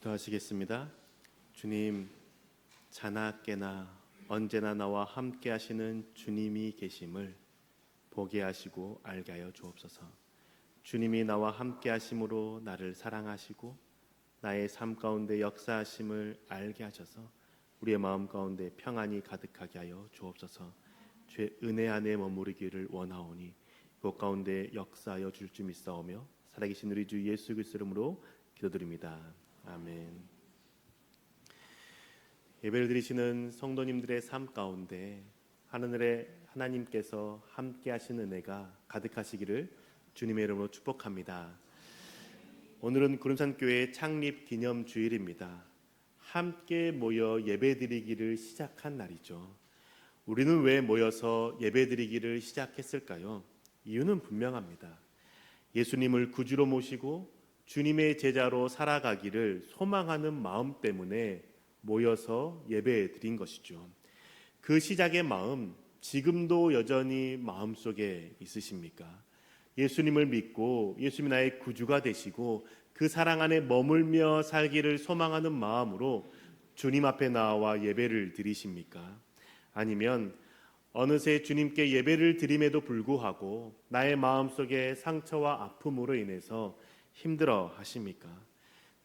기도하시겠습니다. 주님, 자나 깨나 언제나 나와 함께 하시는 주님이 계심을 보게 하시고 알게 하여 주옵소서. 주님이 나와 함께 하심으로 나를 사랑하시고 나의 삶 가운데 역사하심을 알게 하셔서 우리의 마음 가운데 평안이 가득하게 하여 주옵소서. 주의 은혜 안에 머무르기를 원하오니 그 가운데 역사하여 줄 줄 믿사오며 살아계신 우리 주 예수 그리스도 이름으로 기도드립니다. 아멘. 예배를 드리시는 성도님들의 삶 가운데 하늘의 하나님께서 함께 하시는 은혜가 가득하시기를 주님의 이름으로 축복합니다. 오늘은 구름산 교회 창립 기념 주일입니다. 함께 모여 예배드리기를 시작한 날이죠. 우리는 왜 모여서 예배드리기를 시작했을까요? 이유는 분명합니다. 예수님을 구주로 모시고 주님의 제자로 살아가기를 소망하는 마음 때문에 모여서 예배 드린 것이죠. 그 시작의 마음, 지금도 여전히 마음속에 있으십니까? 예수님을 믿고 예수님이 나의 구주가 되시고 그 사랑 안에 머물며 살기를 소망하는 마음으로 주님 앞에 나와 예배를 드리십니까? 아니면 어느새 주님께 예배를 드림에도 불구하고 나의 마음속에 상처와 아픔으로 인해서 힘들어 하십니까?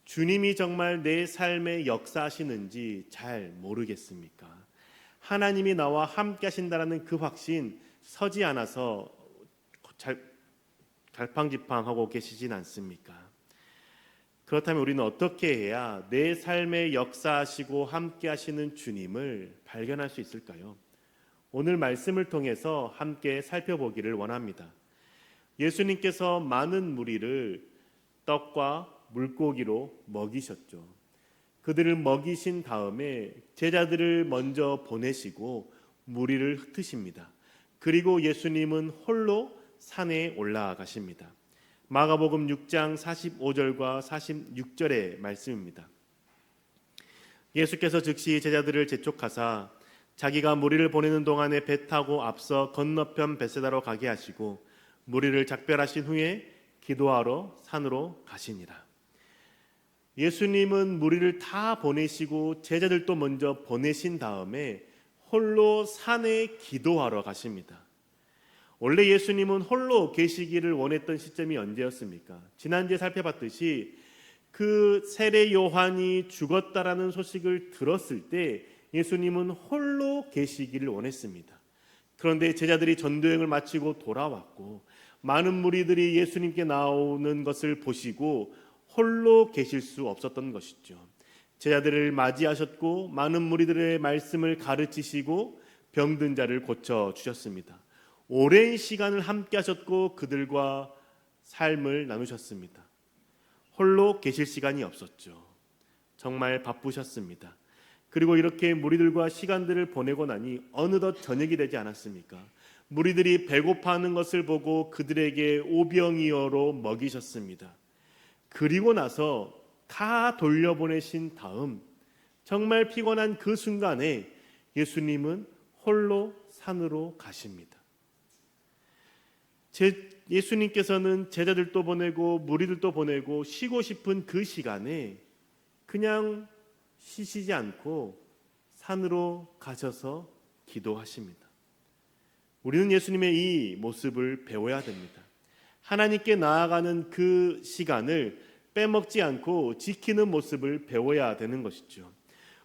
주님이 정말 내 삶에 역사하시는지 잘 모르겠습니까? 하나님이 나와 함께 하신다라는 그 확신 서지 않아서 잘 갈팡지팡하고 계시진 않습니까? 그렇다면 우리는 어떻게 해야 내 삶에 역사하시고 함께 하시는 주님을 발견할 수 있을까요? 오늘 말씀을 통해서 함께 살펴보기를 원합니다. 예수님께서 많은 무리를 떡과 물고기로 먹이셨죠. 그들을 먹이신 다음에 제자들을 먼저 보내시고 무리를 흩으십니다. 그리고 예수님은 홀로 산에 올라가십니다. 마가복음 6장 45절과 46절의 말씀입니다. 예수께서 즉시 제자들을 재촉하사 자기가 무리를 보내는 동안에 배 타고 앞서 건너편 베세다로 가게 하시고 무리를 작별하신 후에 기도하러 산으로 가시니라. 예수님은 무리를 다 보내시고 제자들도 먼저 보내신 다음에 홀로 산에 기도하러 가십니다. 원래 예수님은 홀로 계시기를 원했던 시점이 언제였습니까? 지난주에 살펴봤듯이 그 세례 요한이 죽었다라는 소식을 들었을 때 예수님은 홀로 계시기를 원했습니다. 그런데 제자들이 전도행을 마치고 돌아왔고 많은 무리들이 예수님께 나오는 것을 보시고 홀로 계실 수 없었던 것이죠. 제자들을 맞이하셨고 많은 무리들의 말씀을 가르치시고 병든 자를 고쳐 주셨습니다. 오랜 시간을 함께 하셨고 그들과 삶을 나누셨습니다. 홀로 계실 시간이 없었죠. 정말 바쁘셨습니다. 그리고 이렇게 무리들과 시간들을 보내고 나니 어느덧 저녁이 되지 않았습니까? 무리들이 배고파하는 것을 보고 그들에게 오병이어로 먹이셨습니다. 그리고 나서 다 돌려보내신 다음 정말 피곤한 그 순간에 예수님은 홀로 산으로 가십니다. 제, 예수님께서는 제자들도 보내고 무리들도 보내고 쉬고 싶은 그 시간에 그냥 쉬시지 않고 산으로 가셔서 기도하십니다. 우리는 예수님의 이 모습을 배워야 됩니다. 하나님께 나아가는 그 시간을 빼먹지 않고 지키는 모습을 배워야 되는 것이죠.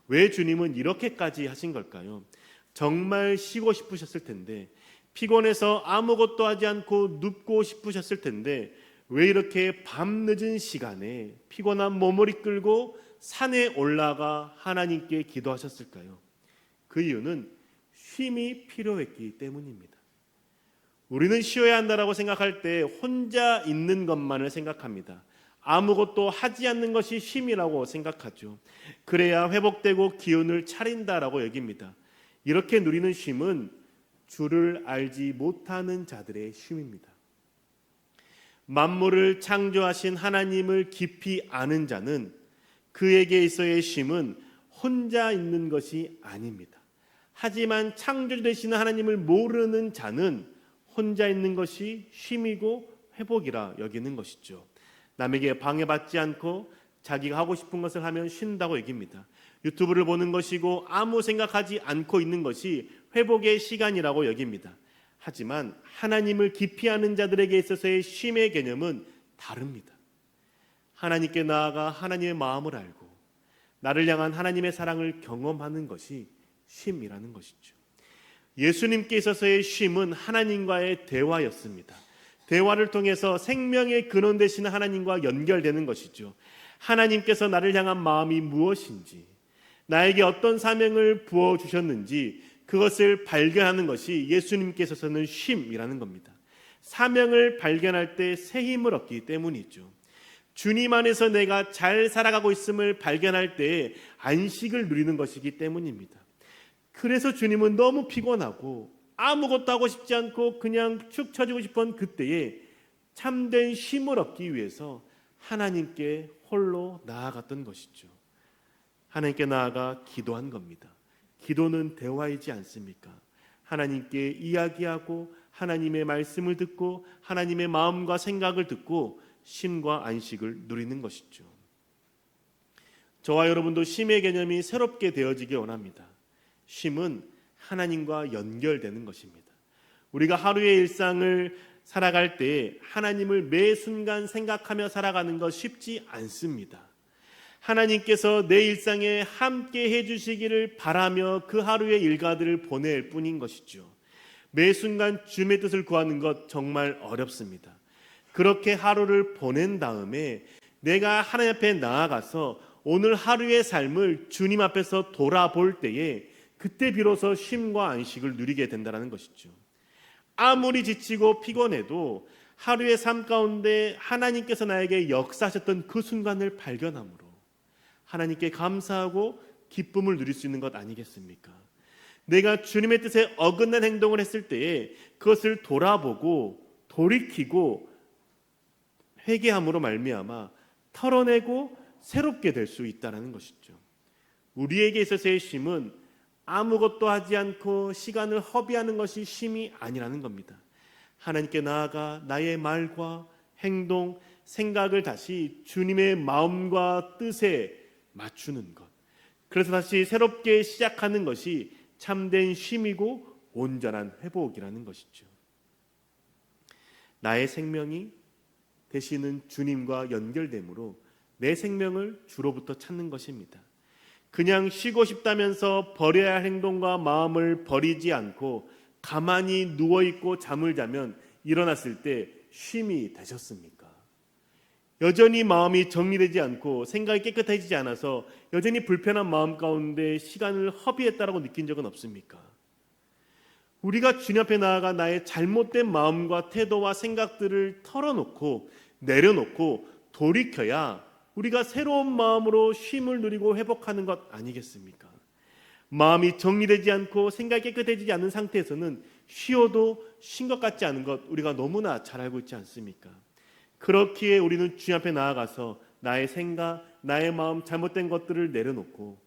왜 주님은 이렇게까지 하신 걸까요? 정말 쉬고 싶으셨을 텐데 피곤해서 아무것도 하지 않고 눕고 싶으셨을 텐데 왜 이렇게 밤 늦은 시간에 피곤한 몸을 이끌고 산에 올라가 하나님께 기도하셨을까요? 그 이유는 쉼이 필요했기 때문입니다. 우리는 쉬어야 한다라고 생각할 때 혼자 있는 것만을 생각합니다. 아무것도 하지 않는 것이 쉼이라고 생각하죠. 그래야 회복되고 기운을 차린다라고 여깁니다. 이렇게 누리는 쉼은 주를 알지 못하는 자들의 쉼입니다. 만물을 창조하신 하나님을 깊이 아는 자는 그에게 있어의 쉼은 혼자 있는 것이 아닙니다. 하지만 창조되시는 하나님을 모르는 자는 혼자 있는 것이 쉼이고 회복이라 여기는 것이죠. 남에게 방해받지 않고 자기가 하고 싶은 것을 하면 쉰다고 얘기입니다. 유튜브를 보는 것이고 아무 생각하지 않고 있는 것이 회복의 시간이라고 여깁니다. 하지만 하나님을 아는 자들에게 있어서의 쉼의 개념은 다릅니다. 하나님께 나아가 하나님의 마음을 알고 나를 향한 하나님의 사랑을 경험하는 것이 쉼이라는 것이죠. 예수님께 있어서의 쉼은 하나님과의 대화였습니다. 대화를 통해서 생명의 근원 되시는 하나님과 연결되는 것이죠. 하나님께서 나를 향한 마음이 무엇인지, 나에게 어떤 사명을 부어 주셨는지 그것을 발견하는 것이 예수님께서는 쉼이라는 겁니다. 사명을 발견할 때 새 힘을 얻기 때문이죠. 주님 안에서 내가 잘 살아가고 있음을 발견할 때 안식을 누리는 것이기 때문입니다. 그래서 주님은 너무 피곤하고 아무것도 하고 싶지 않고 그냥 축 처지고 싶은 그때에 참된 쉼을 얻기 위해서 하나님께 홀로 나아갔던 것이죠. 하나님께 나아가 기도한 겁니다. 기도는 대화이지 않습니까? 하나님께 이야기하고 하나님의 말씀을 듣고 하나님의 마음과 생각을 듣고 쉼과 안식을 누리는 것이죠. 저와 여러분도 쉼의 개념이 새롭게 되어지길 원합니다. 쉼은 하나님과 연결되는 것입니다. 우리가 하루의 일상을 살아갈 때 하나님을 매 순간 생각하며 살아가는 것 쉽지 않습니다. 하나님께서 내 일상에 함께 해주시기를 바라며 그 하루의 일과들을 보낼 뿐인 것이죠. 매 순간 주님의 뜻을 구하는 것 정말 어렵습니다. 그렇게 하루를 보낸 다음에 내가 하나님 앞에 나아가서 오늘 하루의 삶을 주님 앞에서 돌아볼 때에 그때 비로소 쉼과 안식을 누리게 된다는 것이죠. 아무리 지치고 피곤해도 하루의 삶 가운데 하나님께서 나에게 역사하셨던 그 순간을 발견함으로 하나님께 감사하고 기쁨을 누릴 수 있는 것 아니겠습니까? 내가 주님의 뜻에 어긋난 행동을 했을 때에 그것을 돌아보고 돌이키고 회개함으로 말미암아 털어내고 새롭게 될 수 있다는 것이죠. 우리에게 있어서의 쉼은 아무것도 하지 않고 시간을 허비하는 것이 쉼이 아니라는 겁니다. 하나님께 나아가 나의 말과 행동, 생각을 다시 주님의 마음과 뜻에 맞추는 것. 그래서 다시 새롭게 시작하는 것이 참된 쉼이고 온전한 회복이라는 것이죠. 나의 생명이 되시는 주님과 연결되므로 내 생명을 주로부터 찾는 것입니다. 그냥 쉬고 싶다면서 버려야 할 행동과 마음을 버리지 않고 가만히 누워 있고 잠을 자면 일어났을 때 쉼이 되셨습니까? 여전히 마음이 정리되지 않고 생각이 깨끗해지지 않아서 여전히 불편한 마음 가운데 시간을 허비했다라고 느낀 적은 없습니까? 우리가 주님 앞에 나아가 나의 잘못된 마음과 태도와 생각들을 털어놓고 내려놓고 돌이켜야 우리가 새로운 마음으로 쉼을 누리고 회복하는 것 아니겠습니까? 마음이 정리되지 않고 생각이 깨끗해지지 않은 상태에서는 쉬어도 쉰 것 같지 않은 것 우리가 너무나 잘 알고 있지 않습니까? 그렇기에 우리는 주님 앞에 나아가서 나의 생각, 나의 마음 잘못된 것들을 내려놓고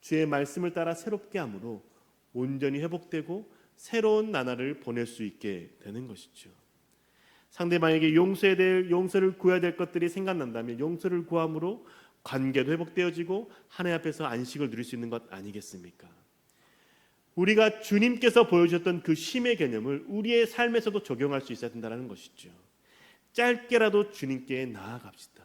주의 말씀을 따라 새롭게 함으로 온전히 회복되고 새로운 나날을 보낼 수 있게 되는 것이죠. 상대방에게 용서해야 될 용서를 구해야 될 것들이 생각난다면 용서를 구함으로 관계도 회복되어지고 하나님 앞에서 안식을 누릴 수 있는 것 아니겠습니까? 우리가 주님께서 보여주셨던 그 쉼의 개념을 우리의 삶에서도 적용할 수 있어야 된다는 것이죠. 짧게라도 주님께 나아갑시다.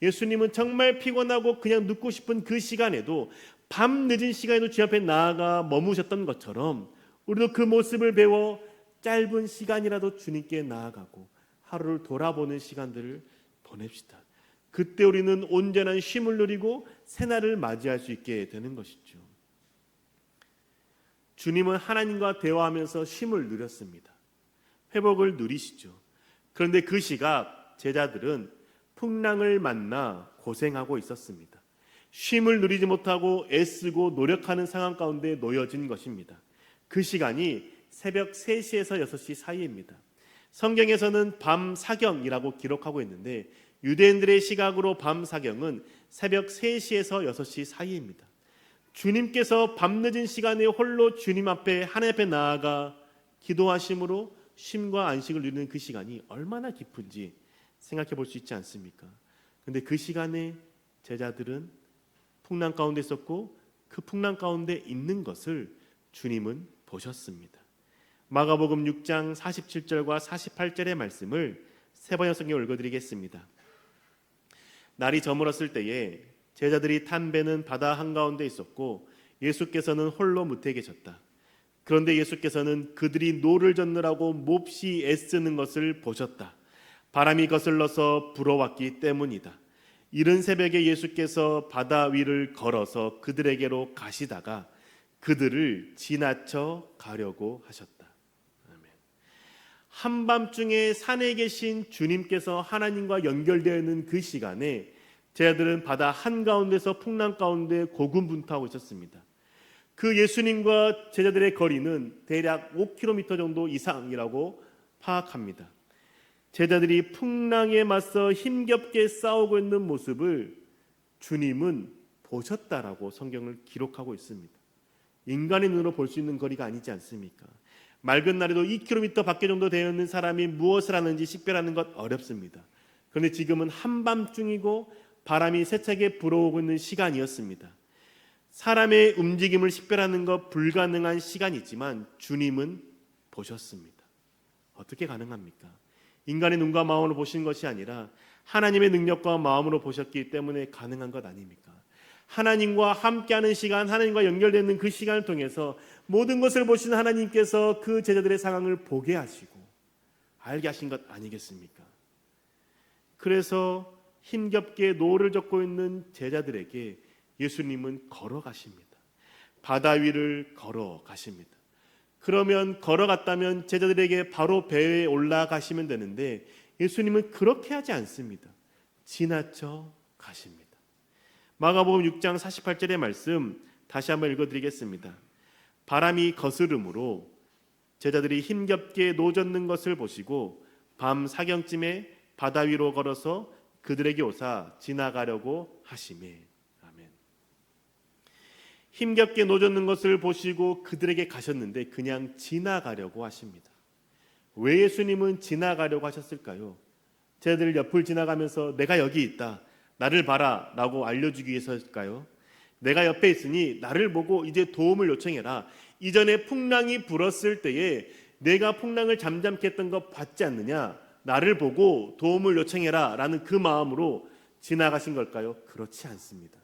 예수님은 정말 피곤하고 그냥 눕고 싶은 그 시간에도 밤 늦은 시간에도 주 앞에 나아가 머무셨던 것처럼 우리도 그 모습을 배워 짧은 시간이라도 주님께 나아가고 하루를 돌아보는 시간들을 보냅시다. 그때 우리는 온전한 쉼을 누리고 새날을 맞이할 수 있게 되는 것이죠. 주님은 하나님과 대화하면서 쉼을 누렸습니다. 회복을 누리시죠. 그런데 그 시각 제자들은 풍랑을 만나 고생하고 있었습니다. 쉼을 누리지 못하고 애쓰고 노력하는 상황 가운데 놓여진 것입니다. 그 시간이 새벽 3시에서 6시 사이입니다. 성경에서는 밤 사경이라고 기록하고 있는데 유대인들의 시각으로 밤 사경은 새벽 3시에서 6시 사이입니다. 주님께서 밤늦은 시간에 홀로 주님 앞에 하나님 앞에 나아가 기도하심으로 쉼과 안식을 누리는 그 시간이 얼마나 깊은지 생각해 볼 수 있지 않습니까? 근데 그 시간에 제자들은 풍랑 가운데 있었고 그 풍랑 가운데 있는 것을 주님은 보셨습니다. 마가복음 6장 47절과 48절의 말씀을 세 번역 성경 읽어드리겠습니다. 날이 저물었을 때에 제자들이 탄 배는 바다 한가운데 있었고 예수께서는 홀로 무태 계셨다. 그런데 예수께서는 그들이 노를 젓느라고 몹시 애쓰는 것을 보셨다. 바람이 거슬러서 불어왔기 때문이다. 이른 새벽에 예수께서 바다 위를 걸어서 그들에게로 가시다가 그들을 지나쳐 가려고 하셨다. 한밤중에 산에 계신 주님께서 하나님과 연결되어 있는 그 시간에 제자들은 바다 한가운데서 풍랑 가운데 고군분투하고 있었습니다. 그 예수님과 제자들의 거리는 대략 5km 정도 이상이라고 파악합니다. 제자들이 풍랑에 맞서 힘겹게 싸우고 있는 모습을 주님은 보셨다라고 성경을 기록하고 있습니다. 인간의 눈으로 볼 수 있는 거리가 아니지 않습니까? 맑은 날에도 2km 밖에 정도 되어 있는 사람이 무엇을 하는지 식별하는 것 어렵습니다. 그런데 지금은 한밤중이고 바람이 세차게 불어오고 있는 시간이었습니다. 사람의 움직임을 식별하는 것 불가능한 시간이지만 주님은 보셨습니다. 어떻게 가능합니까? 인간의 눈과 마음으로 보신 것이 아니라 하나님의 능력과 마음으로 보셨기 때문에 가능한 것 아닙니까? 하나님과 함께하는 시간, 하나님과 연결되는 그 시간을 통해서 모든 것을 보신 하나님께서 그 제자들의 상황을 보게 하시고 알게 하신 것 아니겠습니까? 그래서 힘겹게 노를 젓고 있는 제자들에게 예수님은 걸어가십니다. 바다 위를 걸어가십니다. 그러면 걸어갔다면 제자들에게 바로 배에 올라가시면 되는데 예수님은 그렇게 하지 않습니다. 지나쳐 가십니다. 마가복음 6장 48절의 말씀 다시 한번 읽어드리겠습니다. 바람이 거스름으로 제자들이 힘겹게 노젓는 것을 보시고 밤 사경쯤에 바다 위로 걸어서 그들에게 오사 지나가려고 하심에 아멘. 힘겹게 노젓는 것을 보시고 그들에게 가셨는데 그냥 지나가려고 하십니다. 왜 예수님은 지나가려고 하셨을까요? 제자들 옆을 지나가면서 내가 여기 있다. 나를 봐라라고 알려 주기 위해서일까요? 내가 옆에 있으니 나를 보고 이제 도움을 요청해라. 이전에 풍랑이 불었을 때에 내가 풍랑을 잠잠케 했던 것 봤지 않느냐? 나를 보고 도움을 요청해라 라는 그 마음으로 지나가신 걸까요? 그렇지 않습니다.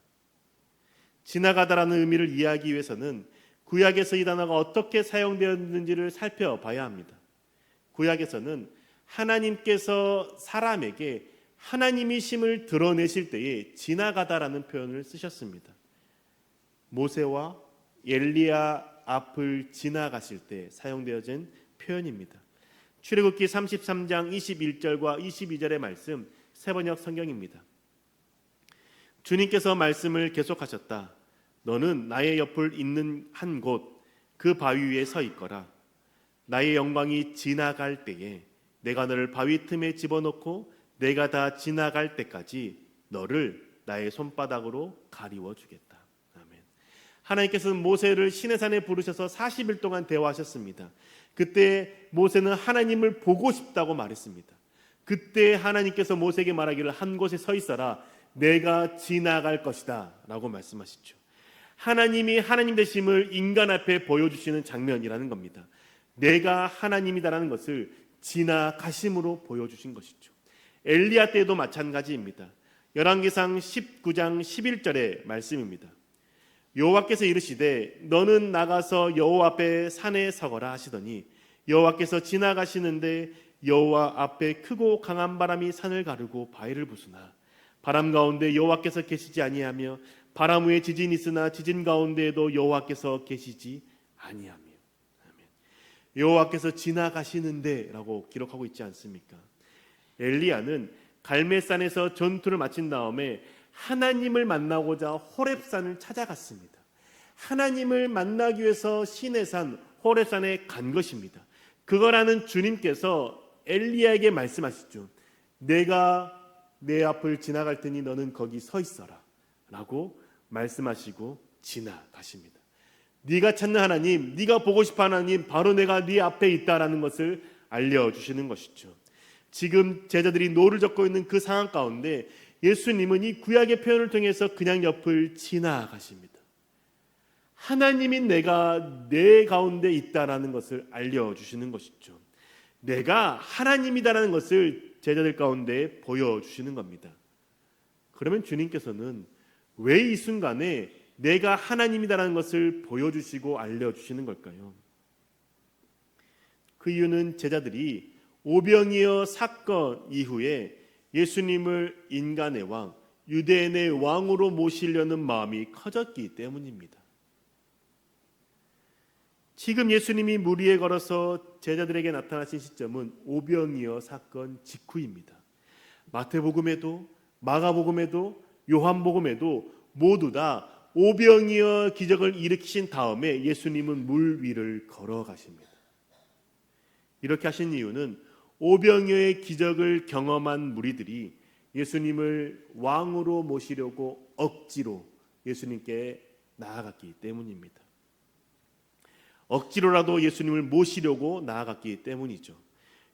지나가다라는 의미를 이해하기 위해서는 구약에서 이 단어가 어떻게 사용되었는지를 살펴봐야 합니다. 구약에서는 하나님께서 사람에게 하나님이심을 드러내실 때에 지나가다라는 표현을 쓰셨습니다. 모세와 엘리야 앞을 지나가실 때 사용되어진 표현입니다. 출애굽기 33장 21절과 22절의 말씀 세번역 성경입니다. 주님께서 말씀을 계속하셨다. 너는 나의 옆을 있는 한 곳 그 바위 위에 서 있거라. 나의 영광이 지나갈 때에 내가 너를 바위 틈에 집어넣고 내가 다 지나갈 때까지 너를 나의 손바닥으로 가리워 주겠다. 하나님께서는 모세를 시내산에 부르셔서 40일 동안 대화하셨습니다. 그때 모세는 하나님을 보고 싶다고 말했습니다. 그때 하나님께서 모세에게 말하기를 한 곳에 서 있어라. 내가 지나갈 것이다라고 말씀하시죠. 하나님이 하나님 되심을 인간 앞에 보여주시는 장면이라는 겁니다. 내가 하나님이다라는 것을 지나가심으로 보여주신 것이죠. 엘리야 때도 마찬가지입니다. 열왕기상 19장 11절의 말씀입니다. 여호와께서 이르시되 너는 나가서 여호와 앞에 산에 서거라 하시더니 여호와께서 지나가시는데 여호와 앞에 크고 강한 바람이 산을 가르고 바위를 부수나 바람 가운데 여호와께서 계시지 아니하며 바람 위에 지진이 있으나 지진 가운데에도 여호와께서 계시지 아니하며. 여호와께서 지나가시는데라고 기록하고 있지 않습니까? 엘리야는 갈멜산에서 전투를 마친 다음에 하나님을 만나고자 호렙산을 찾아갔습니다. 하나님을 만나기 위해서 시내산 호렙산에 간 것입니다. 그거라는 주님께서 엘리야에게 말씀하시죠. 내가 내 앞을 지나갈 테니 너는 거기 서 있어라. 라고 말씀하시고 지나가십니다. 네가 찾는 하나님, 네가 보고 싶어 하나님, 바로 내가 네 앞에 있다라는 것을 알려 주시는 것이죠. 지금 제자들이 노를 젓고 있는 그 상황 가운데 예수님은 이 구약의 표현을 통해서 그냥 옆을 지나가십니다. 하나님이 내가 내 가운데 있다라는 것을 알려주시는 것이죠. 내가 하나님이다라는 것을 제자들 가운데 보여주시는 겁니다. 그러면 주님께서는 왜 이 순간에 내가 하나님이다라는 것을 보여주시고 알려주시는 걸까요? 그 이유는 제자들이 오병이어 사건 이후에 예수님을 인간의 왕, 유대인의 왕으로 모시려는 마음이 커졌기 때문입니다. 지금 예수님이 물 위에 걸어서 제자들에게 나타나신 시점은 오병이어 사건 직후입니다. 마태복음에도 마가복음에도 요한복음에도 모두 다 오병이어 기적을 일으키신 다음에 예수님은 물 위를 걸어가십니다. 이렇게 하신 이유는 오병이어의 기적을 경험한 무리들이 예수님을 왕으로 모시려고 억지로 예수님께 나아갔기 때문입니다. 억지로라도 예수님을 모시려고 나아갔기 때문이죠.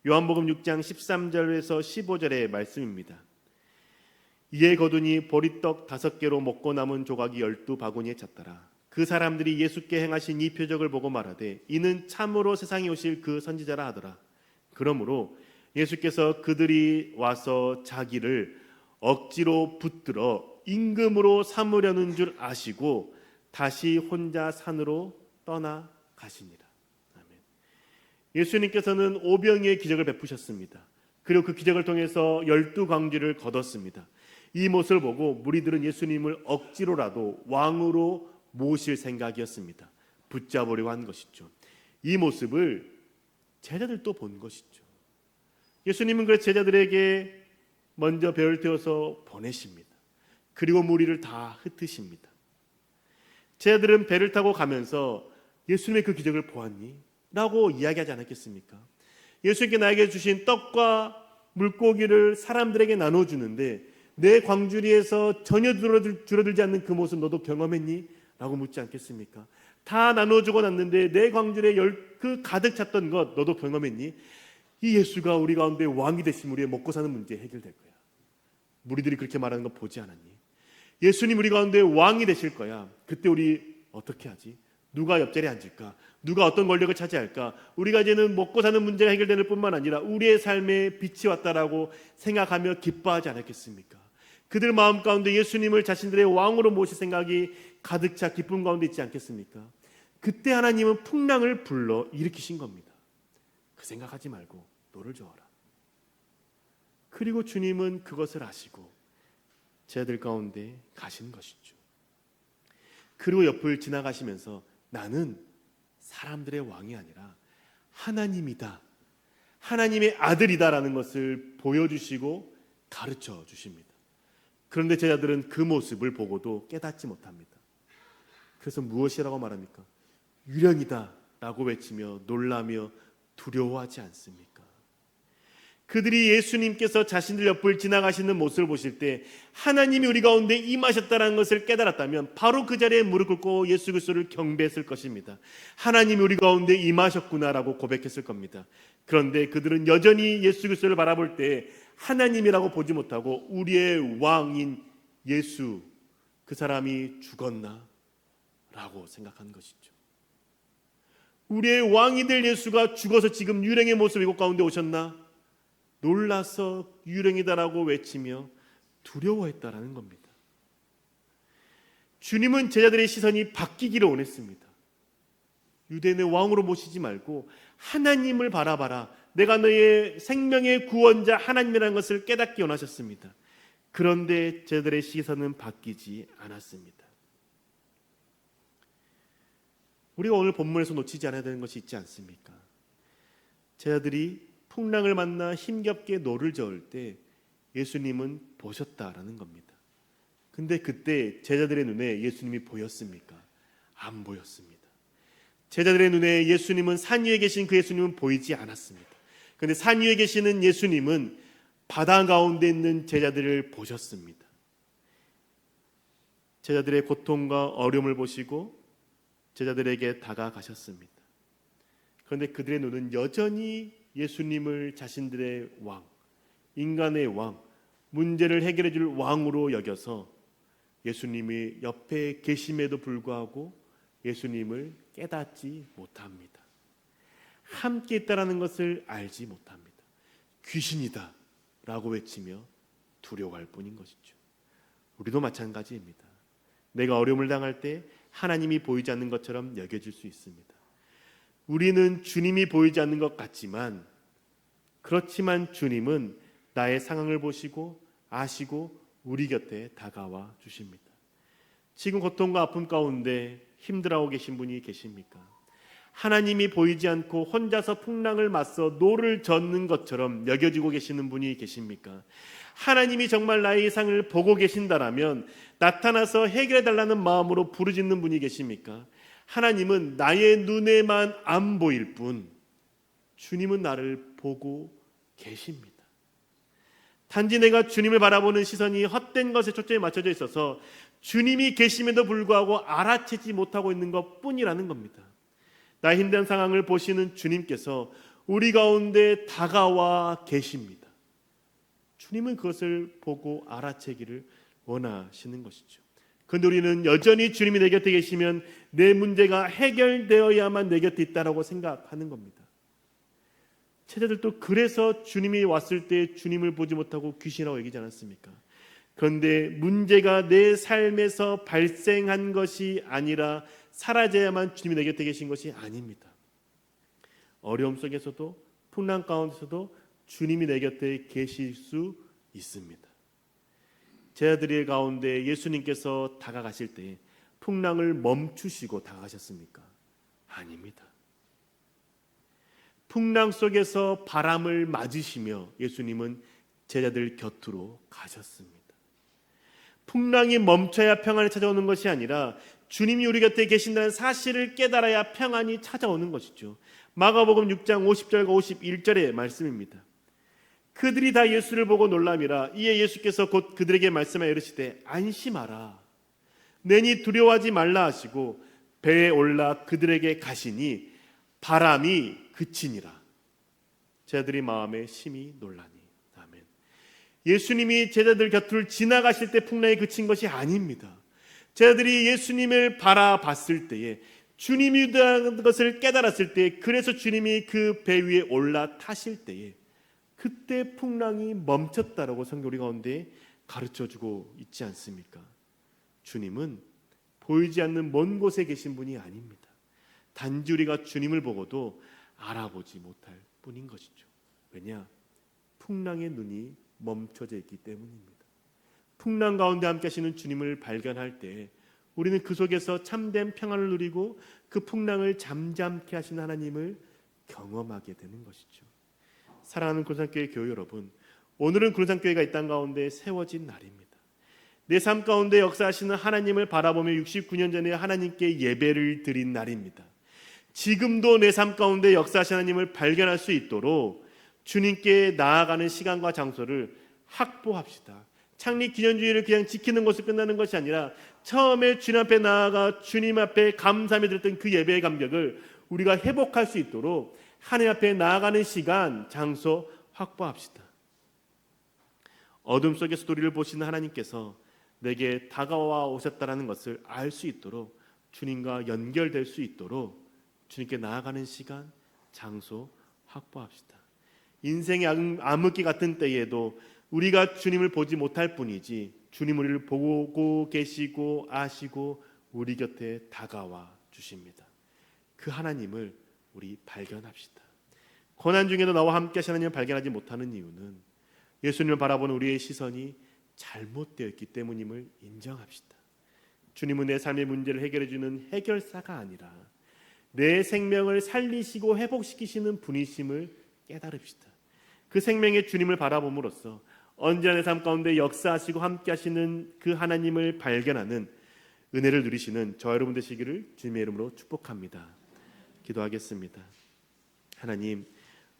요한복음 6장 13절에서 15절의 말씀입니다. 이에 거두니 보리떡 다섯 개로 먹고 남은 조각이 열두 바구니에 찼더라. 그 사람들이 예수께 행하신 이 표적을 보고 말하되 이는 참으로 세상에 오실 그 선지자라 하더라. 그러므로 예수께서 그들이 와서 자기를 억지로 붙들어 임금으로 삼으려는 줄 아시고 다시 혼자 산으로 떠나 가시니라. 아멘. 예수님께서는 오병이의 기적을 베푸셨습니다. 그리고 그 기적을 통해서 열두 광주를 거뒀습니다. 이 모습을 보고 무리들은 예수님을 억지로라도 왕으로 모실 생각이었습니다. 붙잡으려고 한 것이죠. 이 모습을 제자들도 본 것이죠. 예수님은 그 제자들에게 먼저 배를 태워서 보내십니다. 그리고 무리를 다 흩으십니다. 제자들은 배를 타고 가면서 예수님의 그 기적을 보았니? 라고 이야기하지 않았겠습니까? 예수님께 나에게 주신 떡과 물고기를 사람들에게 나눠주는데 내 광주리에서 전혀 줄어들, 줄어들지 않는 그 모습 너도 경험했니? 라고 묻지 않겠습니까? 다 나눠주고 났는데 내 광주리에 열, 그 가득 찼던 것 너도 경험했니? 이 예수가 우리 가운데 왕이 되신 우리의 먹고 사는 문제 해결될 거야. 무리들이 그렇게 말하는 거 보지 않았니? 예수님 우리 가운데 왕이 되실 거야. 그때 우리 어떻게 하지? 누가 옆자리에 앉을까? 누가 어떤 권력을 차지할까? 우리가 이제는 먹고 사는 문제가 해결될 뿐만 아니라 우리의 삶에 빛이 왔다라고 생각하며 기뻐하지 않았겠습니까? 그들 마음 가운데 예수님을 자신들의 왕으로 모실 생각이 가득 차 기쁨 가운데 있지 않겠습니까? 그때 하나님은 풍랑을 불러 일으키신 겁니다. 그 생각하지 말고 노를 저어라. 그리고 주님은 그것을 아시고 제들 가운데 가신 것이죠. 그리고 옆을 지나가시면서 나는 사람들의 왕이 아니라 하나님이다. 하나님의 아들이다라는 것을 보여주시고 가르쳐 주십니다. 그런데 제자들은 그 모습을 보고도 깨닫지 못합니다. 그래서 무엇이라고 말합니까? 유령이다 라고 외치며 놀라며 두려워하지 않습니까? 그들이 예수님께서 자신들 옆을 지나가시는 모습을 보실 때 하나님이 우리 가운데 임하셨다는 것을 깨달았다면 바로 그 자리에 무릎 꿇고 예수 그리스도를 경배했을 것입니다. 하나님이 우리 가운데 임하셨구나라고 고백했을 겁니다. 그런데 그들은 여전히 예수 그리스도를 바라볼 때 하나님이라고 보지 못하고 우리의 왕인 예수 그 사람이 죽었나? 라고 생각한 것이죠. 우리의 왕이 될 예수가 죽어서 지금 유령의 모습 이곳 가운데 오셨나? 놀라서 유령이다라고 외치며 두려워했다라는 겁니다. 주님은 제자들의 시선이 바뀌기를 원했습니다. 유대인의 왕으로 모시지 말고 하나님을 바라봐라. 내가 너의 생명의 구원자 하나님이라는 것을 깨닫기 원하셨습니다. 그런데 제자들의 시선은 바뀌지 않았습니다. 우리가 오늘 본문에서 놓치지 않아야 되는 것이 있지 않습니까? 제자들이 풍랑을 만나 힘겹게 노를 저을 때 예수님은 보셨다라는 겁니다. 근데 그때 제자들의 눈에 예수님이 보였습니까? 안 보였습니다. 제자들의 눈에 예수님은 산 위에 계신 그 예수님은 보이지 않았습니다. 근데 산 위에 계시는 예수님은 바다 가운데 있는 제자들을 보셨습니다. 제자들의 고통과 어려움을 보시고 제자들에게 다가가셨습니다. 그런데 그들의 눈은 여전히 예수님을 자신들의 왕, 인간의 왕, 문제를 해결해 줄 왕으로 여겨서 예수님이 옆에 계심에도 불구하고 예수님을 깨닫지 못합니다. 함께 있다라는 것을 알지 못합니다. 귀신이다 라고 외치며 두려워할 뿐인 것이죠. 우리도 마찬가지입니다. 내가 어려움을 당할 때 하나님이 보이지 않는 것처럼 여겨질 수 있습니다. 우리는 주님이 보이지 않는 것 같지만 그렇지만 주님은 나의 상황을 보시고 아시고 우리 곁에 다가와 주십니다. 지금 고통과 아픔 가운데 힘들어하고 계신 분이 계십니까? 하나님이 보이지 않고 혼자서 풍랑을 맞서 노를 젓는 것처럼 여겨지고 계시는 분이 계십니까? 하나님이 정말 나의 이상을 보고 계신다라면 나타나서 해결해 달라는 마음으로 부르짖는 분이 계십니까? 하나님은 나의 눈에만 안 보일 뿐 주님은 나를 보고 계십니다. 단지 내가 주님을 바라보는 시선이 헛된 것에 초점이 맞춰져 있어서 주님이 계심에도 불구하고 알아채지 못하고 있는 것 뿐이라는 겁니다. 나의 힘든 상황을 보시는 주님께서 우리 가운데 다가와 계십니다. 주님은 그것을 보고 알아채기를 원하시는 것이죠. 그런데 우리는 여전히 주님이 내 곁에 계시면 내 문제가 해결되어야만 내 곁에 있다라고 생각하는 겁니다. 체자들도 그래서 주님이 왔을 때 주님을 보지 못하고 귀신이라고 얘기지 않았습니까? 그런데 문제가 내 삶에서 발생한 것이 아니라 사라져야만 주님이 내 곁에 계신 것이 아닙니다. 어려움 속에서도 풍랑 가운데서도 주님이 내 곁에 계실 수 있습니다. 제자들의 가운데 예수님께서 다가가실 때 풍랑을 멈추시고 다가가셨습니까? 아닙니다. 풍랑 속에서 바람을 맞으시며 예수님은 제자들 곁으로 가셨습니다. 풍랑이 멈춰야 평안이 찾아오는 것이 아니라 주님이 우리 곁에 계신다는 사실을 깨달아야 평안이 찾아오는 것이죠. 마가복음 6장 50절과 51절의 말씀입니다. 그들이 다 예수를 보고 놀람이라 이에 예수께서 곧 그들에게 말씀하여 이르시되 안심하라. 내니 두려워하지 말라 하시고 배에 올라 그들에게 가시니 바람이 그치니라. 제자들이 마음에 심히 놀라니. 아멘. 예수님이 제자들 곁을 지나가실 때 풍랑이 그친 것이 아닙니다. 제자들이 예수님을 바라봤을 때에 주님이 된 것을 깨달았을 때 그래서 주님이 그 배 위에 올라타실 때에 그때 풍랑이 멈췄다라고 성경 우리 가운데 가르쳐 주고 있지 않습니까? 주님은 보이지 않는 먼 곳에 계신 분이 아닙니다. 단지 우리가 주님을 보고도 알아보지 못할 뿐인 것이죠. 왜냐? 풍랑의 눈이 멈춰져 있기 때문입니다. 풍랑 가운데 함께 하시는 주님을 발견할 때 우리는 그 속에서 참된 평안을 누리고 그 풍랑을 잠잠케 하시는 하나님을 경험하게 되는 것이죠. 사랑하는 군산교회 교회 여러분, 오늘은 군산교회가 이 땅 가운데 세워진 날입니다. 내 삶 가운데 역사하시는 하나님을 바라보며 69년 전에 하나님께 예배를 드린 날입니다. 지금도 내 삶 가운데 역사하시는 하나님을 발견할 수 있도록 주님께 나아가는 시간과 장소를 확보합시다. 창립 기념주의를 그냥 지키는 것이 끝나는 것이 아니라 처음에 주님 앞에 나아가 주님 앞에 감사함이 들었던 그 예배의 감격을 우리가 회복할 수 있도록 하나님 앞에 나아가는 시간, 장소 확보합시다. 어둠 속에서 우리를 보시는 하나님께서 내게 다가와 오셨다라는 것을 알 수 있도록 주님과 연결될 수 있도록 주님께 나아가는 시간, 장소 확보합시다. 인생의 암흑기 같은 때에도 우리가 주님을 보지 못할 뿐이지 주님 우리를 보고 계시고 아시고 우리 곁에 다가와 주십니다. 그 하나님을 우리 발견합시다. 고난 중에도 나와 함께 하시는 하나님을 발견하지 못하는 이유는 예수님을 바라보는 우리의 시선이 잘못되어 있기 때문임을 인정합시다. 주님은 내 삶의 문제를 해결해 주는 해결사가 아니라 내 생명을 살리시고 회복시키시는 분이심을 깨달읍시다. 그 생명의 주님을 바라봄으로써 언제나 내 삶 가운데 역사하시고 함께 하시는 그 하나님을 발견하는 은혜를 누리시는 저 여러분 되시기를 주님의 이름으로 축복합니다. 기도하겠습니다. 하나님,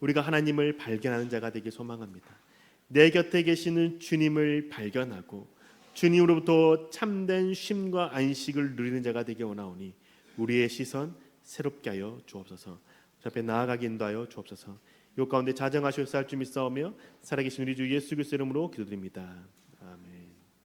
우리가 하나님을 발견하는 자가 되길 소망합니다. 내 곁에 계시는 주님을 발견하고 주님으로부터 참된 쉼과 안식을 누리는 자가 되게 원하오니 우리의 시선 새롭게 하여 주옵소서. 저 앞에 나아가게 인도하여 주옵소서. 요 가운데 자정하시옵사 할줄 믿사오며 살아계신 우리 주 예수 그리스도 이름으로 기도드립니다.